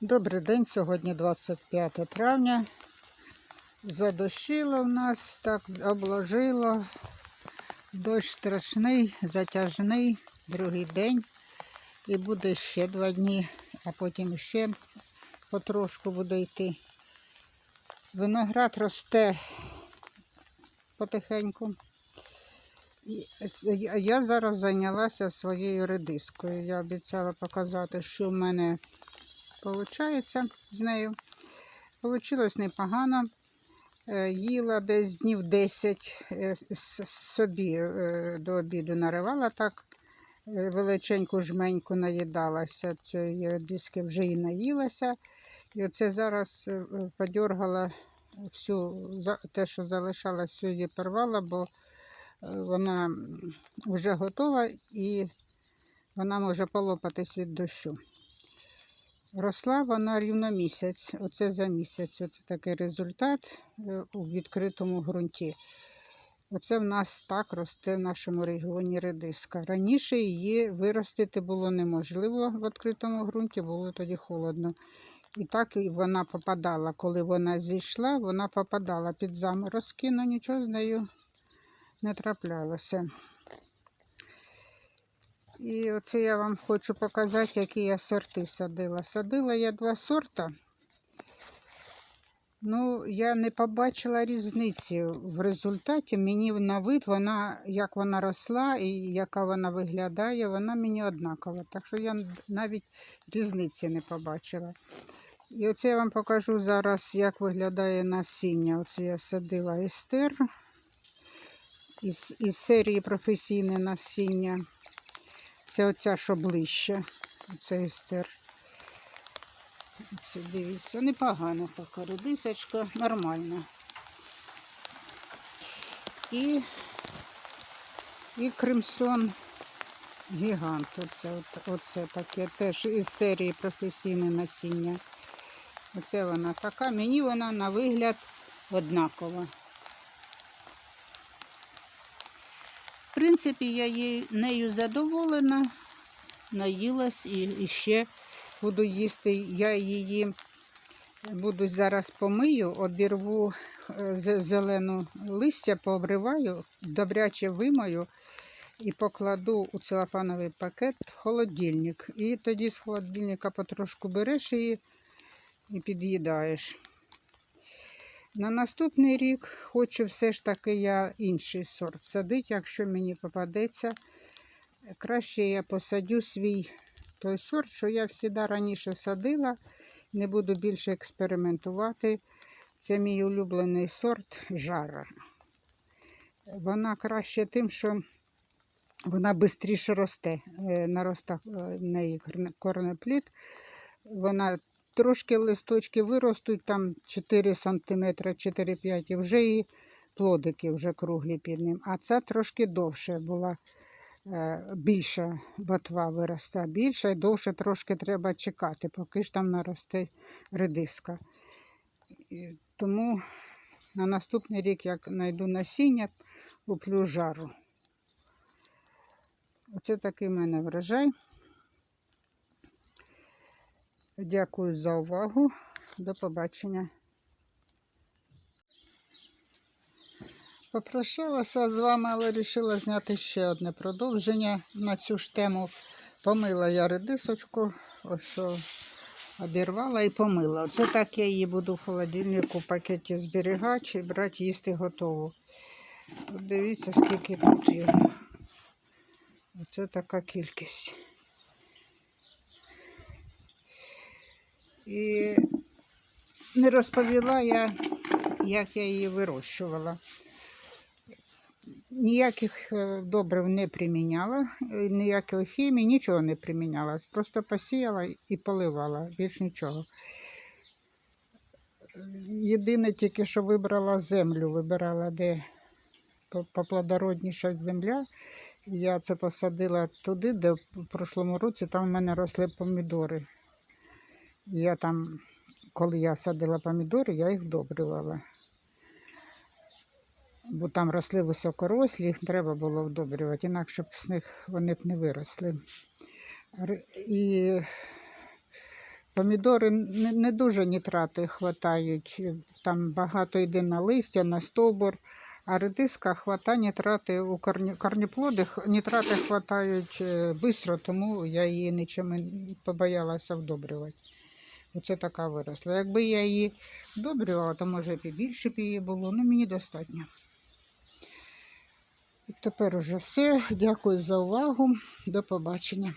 Добрий день, сьогодні 25 травня. Задощило в нас, так обложило. Дощ страшний, затяжний, другий день. І буде ще два дні, а потім ще потрошку буде йти. Виноград росте потихеньку. Я зараз зайнялася своєю редискою. Я обіцяла показати, що в мене виходить з нею. Получилось непогано. Е, Їла десь днів 10 е, собі е, до обіду наривала так. Величеньку жменьку наїдалася, цієї редиски вже і наїлася. І оце зараз е, всю те, що залишалось, всю її порвала, бо вона вже готова і вона може полопатись від дощу. Росла вона рівно місяць. Оце за місяць. Оце такий результат е, у відкритому ґрунті. Оце в нас так росте в нашому регіоні редиска. Раніше її виростити було неможливо в відкритому ґрунті, було тоді холодно. І так вона попадала. Коли вона зійшла, вона попадала під заморозки, але нічого з нею не траплялося. І оце я вам хочу показати, які я сорти садила. Садила я два сорта. Ну, я не побачила різниці в результаті. Мені на вид вона, як вона росла і яка вона виглядає, вона мені однакова. Так що я навіть різниці не побачила. І оце я вам покажу зараз, як виглядає насіння. Оце я садила естер із, із серії професійне насіння. Це оця, що ближче. Оце естер. Це дивіться, непогана така редисочка, нормальна. І, і кримсон гігант. Оце, оце таке теж із серії професійне насіння. Оце вона така. Мені вона на вигляд однакова. Принципі, я їй, нею задоволена, наїлась і, і ще буду їсти. Я її буду зараз помию, обірву е, зелену листя, пообриваю, добряче вимою і покладу у целофановий пакет в холодильник. І тоді з холодильника потрошку береш її і під'їдаєш. На наступний рік хочу все ж таки я інший сорт садити, якщо мені попадеться. Краще я посадю свій той сорт, що я завжди раніше садила. Не буду більше експериментувати. Це мій улюблений сорт жара. Вона краще тим, що вона швидше росте. Е, Наростав е, в неї корне- корнеплід. Вона трошки листочки виростуть, там 4 см, 4-5 і вже і плодики вже круглі під ним. А ця трошки довше була е, більша ботва виросте, більша і довше трошки треба чекати, поки ж там наросте редиска. Тому на наступний рік, як знайду насіння, куплю жару. Оце такий в мене врожай. Дякую за увагу. До побачення. Попрощалася з вами, але вирішила зняти ще одне продовження на цю ж тему. Помила я редисочку, ось обірвала і помила. Оце так я її буду в холодильнику в пакеті зберігати і брати їсти готову. От дивіться, скільки тут його. Оце така кількість. І не розповіла я, як я її вирощувала. Ніяких е, добрив не приміняла, е, ніякої хімії, нічого не приміняла. Просто посіяла і поливала, більш нічого. Єдине тільки, що вибрала землю, вибирала, де поплодородніша земля. Я це посадила туди, де в прошлому році там в мене росли помідори. Я там, коли я садила помідори, я їх вдобрювала. Бо там росли високорослі, їх треба було вдобрювати, інакше б з них вони б не виросли. І Помідори не, дуже нітрати хватають. Там багато йде на листя, на стовбур. А редиска хватає нітрати у корніплоди, нітрати хватають швидко, тому я її нічим не побоялася вдобрювати. Оце така виросла. Якби я її добрювала, то може б і більше б її було, ну мені достатньо. Тепер уже все. Дякую за увагу. До побачення.